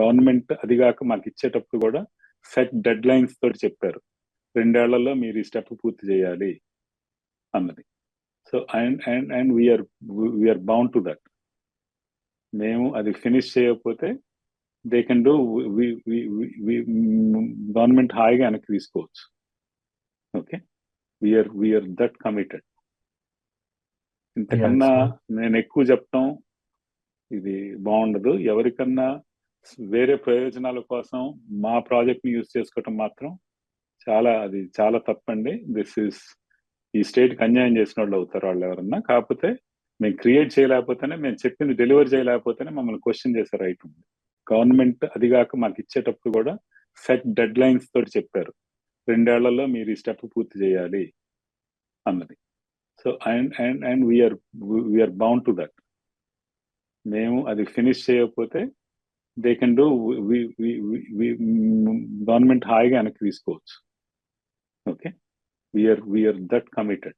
Government అది కాక మాకు ఇచ్చేటప్పుడు కూడా సెట్ డెడ్ లైన్స్ తోటి చెప్పారు. రెండేళ్ళలో మీరు ఈ స్టెప్ పూర్తి చేయాలి అన్నది. So and and and we're we're bound to that మేము అది ఫినిష్ చేయకపోతే దే కెన్ డూ గవర్నమెంట్ హాయిగా వెనక్కి తీసుకోవచ్చు. Okay? We are we are that committed ఇంతకన్నా నేను ఎక్కువ చెప్తాం ఇది బాగుండదు. ఎవరికన్నా వేరే ప్రయోజనాల కోసం మా ప్రాజెక్ట్ని యూజ్ చేసుకోవటం మాత్రం చాలా అది చాలా తప్పండి. దిస్ ఇస్ ఈ స్టేట్కి అన్యాయం చేసిన వాళ్ళు అవుతారు వాళ్ళు ఎవరన్నా. కాకపోతే మేము క్రియేట్ చేయలేకపోతేనే మేము చెప్పింది డెలివర్ చేయలేకపోతేనే మమ్మల్ని క్వశ్చన్ చేసే రైట్ ఉంది గవర్నమెంట్ అది కాక మాకు ఇచ్చేటప్పుడు కూడా సెట్ డెడ్ లైన్స్ తోటి చెప్పారు. రెండేళ్ళలో మీరు ఈ స్టెప్ పూర్తి చేయాలి అన్నది. So and and and we are we are bound to that మేము అది ఫినిష్ చేయకపోతే they can do we, we, we, we government high and increase codes okay? We are we are that committed.